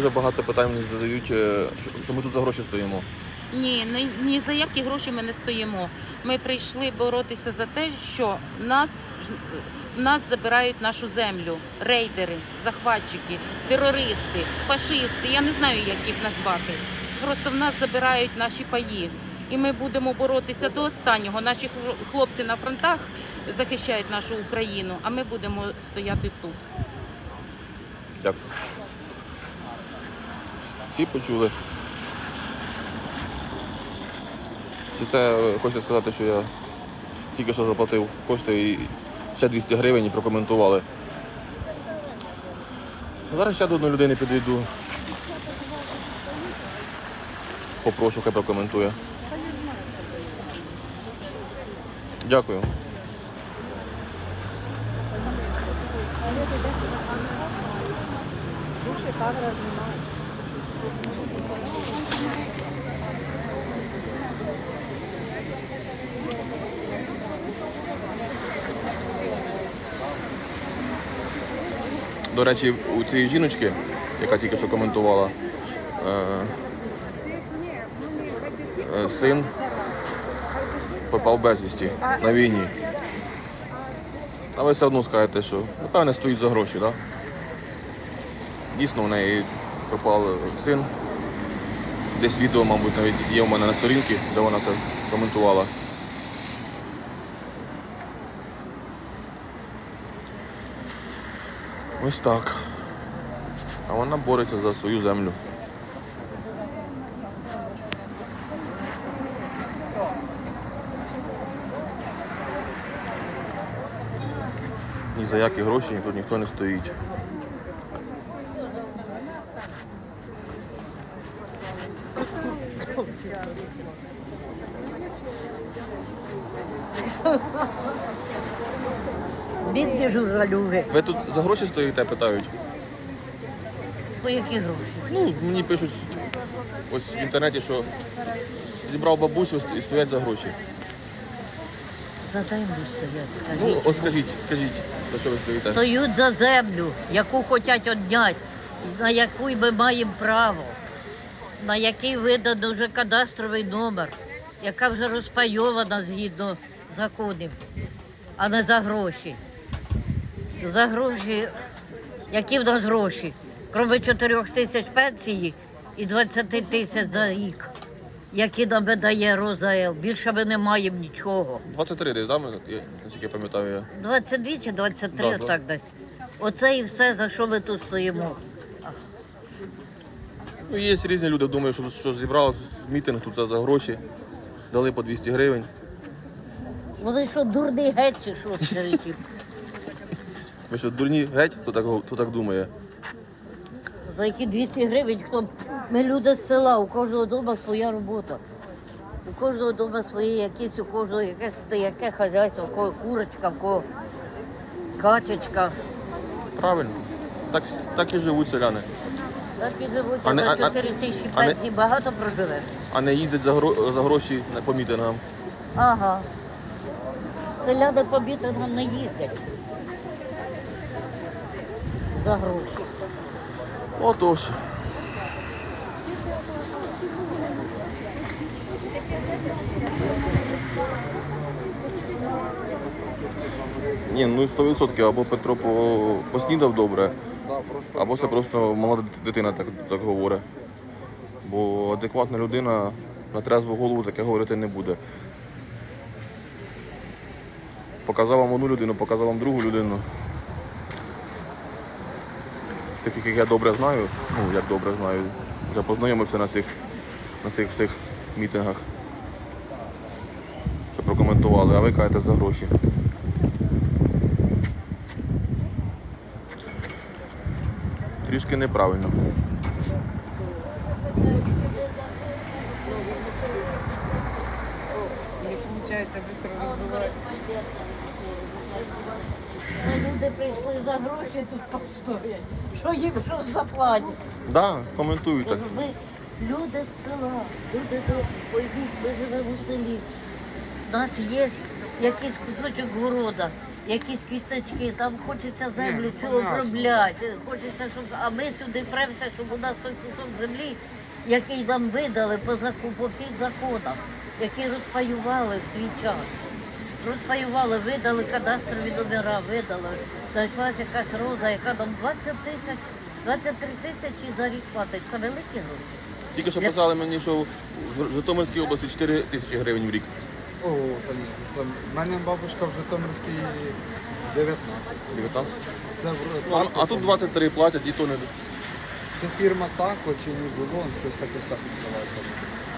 дуже багато питань мені задають, е, що- що ми тут за гроші стоїмо. Ні, ні, ні за які гроші ми не стоїмо. Ми прийшли боротися за те, що нас, нас забирають нашу землю. Рейдери, захватчики, терористи, фашисти. Я не знаю, як їх назвати. Просто в нас забирають наші паї. І ми будемо боротися до останнього. Наші хлопці на фронтах захищають нашу Україну, а ми будемо стояти тут. Дякую. Всі почули. І це е, хочеться сказати, що я тільки що заплатив кошти і ще 200 гривень і прокоментували. Зараз ще до одної людини підійду. Попрошу, хай прокоментує. Дякую. Душі камера знімає. До речі, у цієї жіночки, яка тільки що коментувала, е, е, син попав безвісті на війні. А ви все одно скажете, що напевне стоїть за гроші, так? Дійсно, в неї пропав син. Десь відео, мабуть, навіть є у мене на сторінці, де вона це коментувала. Ось так. А вона бореться за свою землю. Ні за які гроші тут ніхто не стоїть. Бідні журналюги. Ви тут за гроші стоїте, питають. По які гроші? Ну, мені пишуть ось в інтернеті, що зібрав бабусю і стоять за гроші. За землю стоять, Ну, ось скажіть, скажіть, за що ви стоїте? Стоють за землю, яку хочуть одняти, на яку ми маємо право, на який видано вже кадастровий номер, яка вже розпайована згідно законів, а не за гроші. За гроші, які в нас гроші? Крім 4 тисяч пенсії і 20 тисяч за рік, які нам видає Роза Ел. Більше ми не маємо нічого. 23 десь, да, ми- я- наскільки я пам'ятаю я. 22 чи 23, Да, да. десь. Оце і все, за що ми тут стоїмо. Ну, є різні люди, думаю, що, що зібрав мітинг тут за гроші, дали по 200 гривень. Вони що, дурний геть чи що, скажіть їм? Ви що, дурні геть, хто так, хто так думає? За які 200 гривень, хто... Ми люди з села, у кожного вдома своя робота. У кожного вдома свої якісь, у кожного якесь яке хазяйство, у кого курочка, в кого качечка. Правильно. Так, так і живуть селяни. Так і живуть, А а не- за а- а- 4 тисячі а не- пенсій багато проживеш. А не їздять за, гро, за гроші на- по мітингам. Ага. Селяни по мітингам не їздять. За гроші. Отож. Ні, ну 100% або Петро по- поснідав добре, або це просто молода дитина так, так говорить. Бо адекватна людина на трезву голову таке говорити не буде. Показав вам одну людину, показав вам другу людину. Таких, як я добре знаю, ну як добре знаю, вже познайомився на цих, на цих всіх мітингах. Що прокоментували, а ви кажете за гроші. Трішки неправильно. Не получается быстро разговаривать. Люди прийшли за гроші тут постоять. Що їм що заплатять? Так, да, коментують так. Ви люди з села, люди добрі, пойдіть, ми живемо у селі. У нас є якийсь кусочок города, якісь квіточки, там хочеться землю цю обробляти. Хочеться, щоб а ми сюди премося, щоб у нас той кусок землі, який нам видали по заку- по всіх законах, які розпаювали в свій час. Розпаювали, видали кадастрові номера, видали. Знайшлася якась роза, яка нам 20 тисяч, 23 тисячі за рік платить. Це великі гроші. Тільки що казали мені, що в Житомирській області 4 тисячі гривень в рік. О, та ні. Це в мене бабушка в Житомирській 19. 19. Це в Ну, а, а тут 23 платять і то не. Це фірма Тако чи не було, щось якось так називається.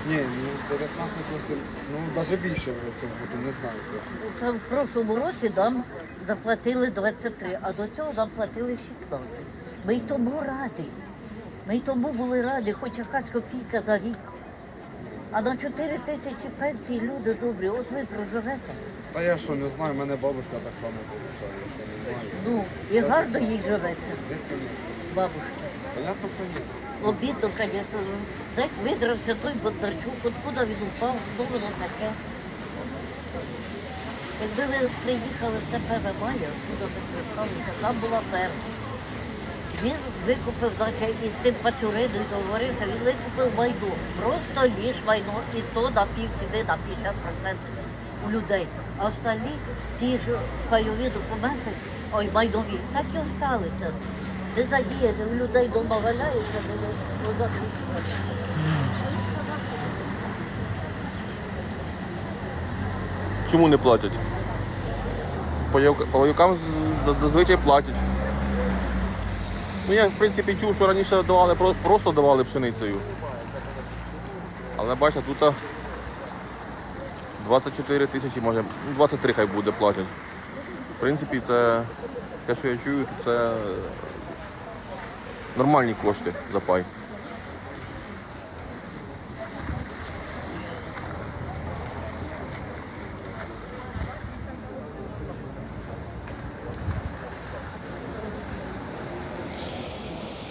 Ні, ну 19 8, ну навіть більше в цьому году, не знаю точно. Це в прошлому році нам заплатили 23, а до цього нам платили 16. Ми й тому раді. Ми й тому були раді, хоч якась копійка за рік. А на 4 тисячі пенсії люди добрі, от ви проживете. Та я що не знаю, мене бабушка так само получає, я що не знаю. Ну, і гарно їй живеться, Де, бабушка. Понятно, що ні. Обідно, звісно. Десь видрався той Бондарчук, откуда він упав, що воно таке. Якби ви приїхали в ТПВ Мая, откуда ми приїхалися, там була ферма. Він викупив, значить, із цим пацюриною договорився, він викупив майно. Просто ліж майно, і то на пів ціни, на 50% у людей. А остальні ті ж пайові документи, ой, майнові, так і осталися. Не задіяні, у людей вдома валяються, не розрахунку. Чому не платять? З- з- зазвичай платять. Ну я в принципі чув, що раніше давали просто давали пшеницею. Але бачите, тут 24 тисячі, може, ну, 23 хай буде платять. В принципі, це те, що я чую, це нормальні кошти за пай.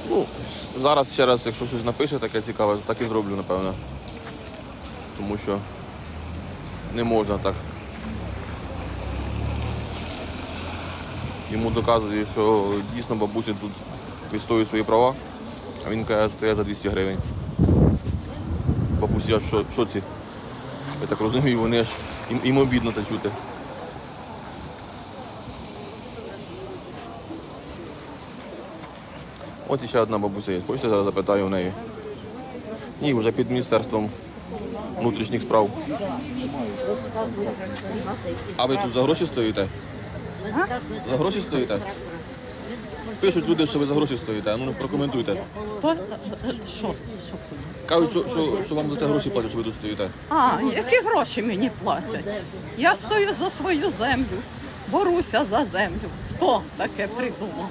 Ну, зараз ще раз, якщо щось напише таке цікаве, так і зроблю, напевно. Тому що не можна так. Йому доказує, що дійсно бабуся тут відстоює свої права, а він каже, стоять за 200 гривень. Бабусі в шоці. Я так розумію, вони аж їм, їм обідно це чути. От іще одна бабуся є. Хочете зараз запитаю у неї? Ні, вже під міністерством внутрішніх справ. А ви тут за гроші стоїте? За гроші стоїте? Пишуть люди, що ви за гроші стоїте. А ну прокоментуйте. То, що? Кажуть, що, що, що вам за це гроші платять, що ви тут стоїте. А, які гроші мені платять? Я стою за свою землю, боруся за землю. Хто таке придумав?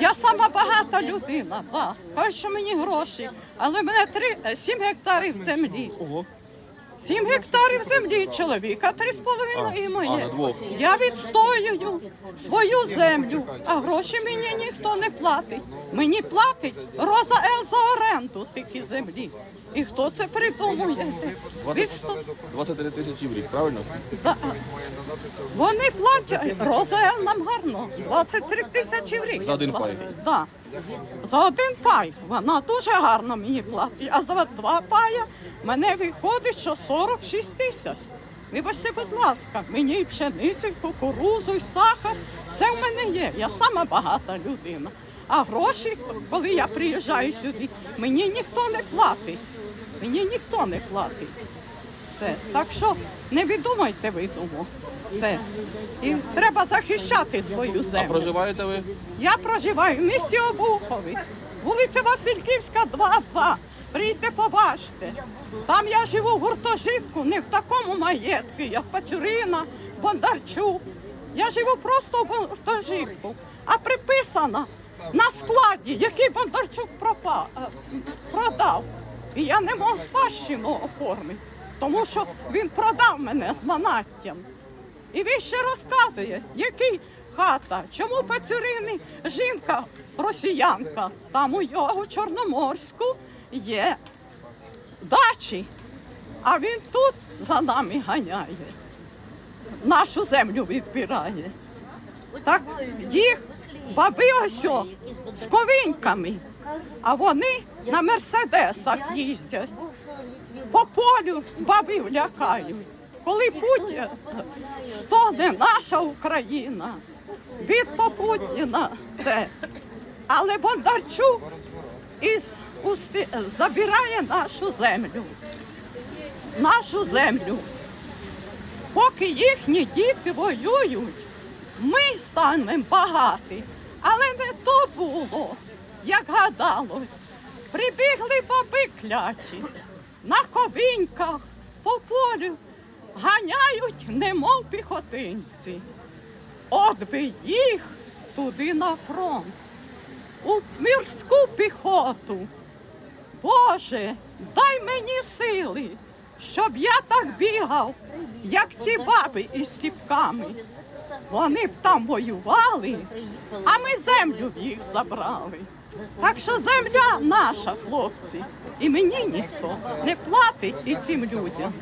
Я сама багата людина, да. Кажуть, що мені гроші, але в мене три, сім гектарів землі. Ого. Сім гектарів землі чоловіка, три з половиною і моє. Я відстоюю свою землю, а гроші мені ніхто не платить. Мені платить Роза Ел за оренду тільки землі. І хто це придумує? Відсто... 23 тисячі в рік, правильно? Да. Вони платять Роза Ел нам гарно. 23 тисячі в рік. За один пай. Да. За один пай. Вона дуже гарно мені платить. А за два пая мене виходить, що 46 тисяч. Вибачте, будь ласка, мені і пшеницю, і кукурузу, і сахар. Все в мене є. Я сама багата людина. А гроші, коли я приїжджаю сюди, мені ніхто не платить. Мені ніхто не платить. Все. Так що не видумайте видуму. Все. І треба захищати свою А землю. проживаєте ви? Я проживаю в місті Обухові, вулиця Васильківська, 2-2. Прийдьте, побачте. Там я живу в гуртожитку, не в такому маєтку, як Пацюрина, Бондарчук. Я живу просто в гуртожитку, а приписана на складі, який Бондарчук пропав, е, продав. І я не можу спадщину оформити, тому що він продав мене з манаттям. І він ще розказує, який хата, чому Пацюрини жінка росіянка. Там у його Чорноморську є дачі, а він тут за нами ганяє, нашу землю відбирає. Так їх баби ось з ковиньками, а вони на мерседесах їздять. По полю бабів лякають. Коли путь стогне наша Україна, від Попутіна це. Але Бондарчук із усти... забирає нашу землю. Нашу землю. Поки їхні діти воюють, ми станемо багаті. Але не то було, як гадалось. Прибігли баби клячі, на ковіньках по полю ганяють, немов піхотинці. От би їх туди на фронт, у мірську піхоту. Боже, дай мені сили, щоб я так бігав, як ці баби із сіпками. Вони б там воювали, а ми землю в їх забрали. Так що земля наша, хлопці, і мені ніхто не платить і цим людям.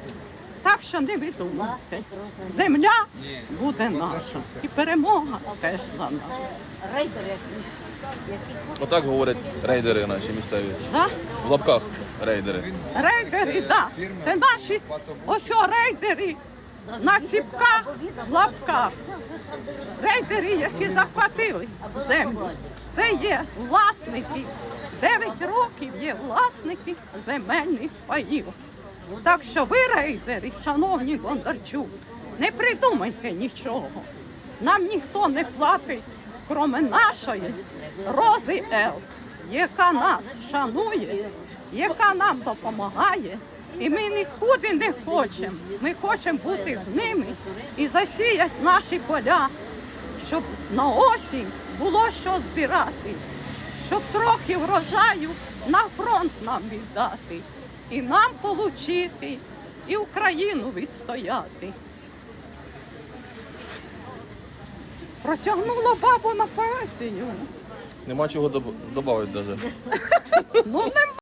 Так що не видумуйте. Земля буде наша. І перемога теж за нас. Отак говорять рейдери наші місцеві. Да? В лапках рейдери. Рейдери, да. Це наші ось рейдери на ціпках, в лапках. Рейдери, які захватили землю. Це є власники. 9 років є власники земельних паїв. Так що ви, рейдери, шановні Бондарчук, не придумайте нічого. Нам ніхто не платить, кроме нашої Рози Ел, яка нас шанує, яка нам допомагає. І ми нікуди не хочемо. Ми хочемо бути з ними і засіяти наші поля, щоб на осінь було що збирати, щоб трохи врожаю на фронт нам віддати, і нам отримати, і Україну відстояти. Протягнула бабу на пенсію. Нема чого додати навіть. Ну, не